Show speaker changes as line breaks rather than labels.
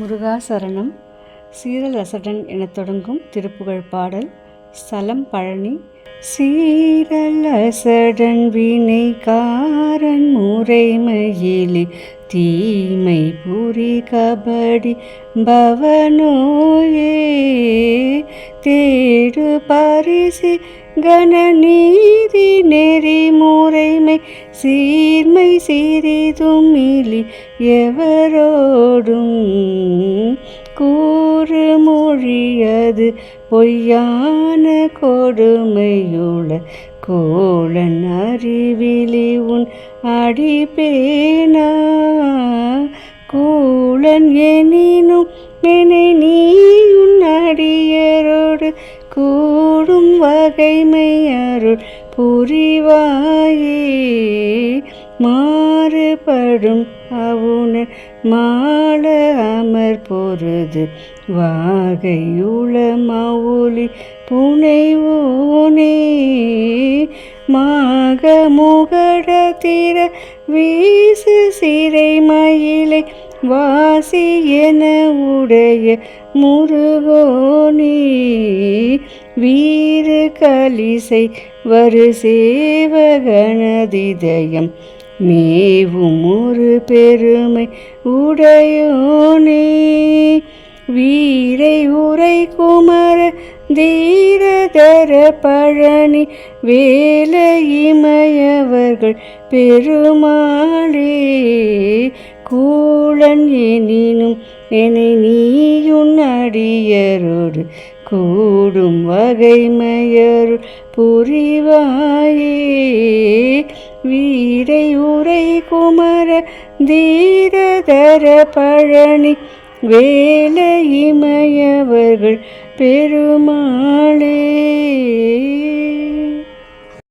முருகாசரணம் சீரலசடன் எனத் தொடங்கும் திருப்புகழ் பாடல் ஸ்தலம் பழனி. சீரலசடன் வினைக்காரன் முறைமையிலே தீமை புரி கபடி பவனோயே. தேடு பரிசி கணநீதி நெறிமுறைமை சீர்மை சிறிதும் இலி எவரோடும் கூறு மொழியது பொய்யான கொடுமையுள கோளன் அறிவிலி உன் அடிப்பேனா? கூளன் எனினும் என்னை நீ உன் அடியரோடு கூ வகைமை அருள் புரிவாயே. மாறுபடும் அவுணர் மாள அமர் பொருது வாகையுள மவுலி புனைவோனே. மாக முகடத்திர வீசு சிறை மயிலை வாசி என உடைய முருகோனே. வீறு கலிசை வரு சேவகனதிதயம் மேவும் ஒரு பெருமை உடையோனே. வீரை உரை குமர தீரதர பழனி வேலைமையவர்கள் பெருமாளே. கூழன் எனினும் என நீ அடியரோடு கூடும் வகைமையருள் புரிவாயே. வீரை உரை குமர தீரதர பழனி வேல பெருமா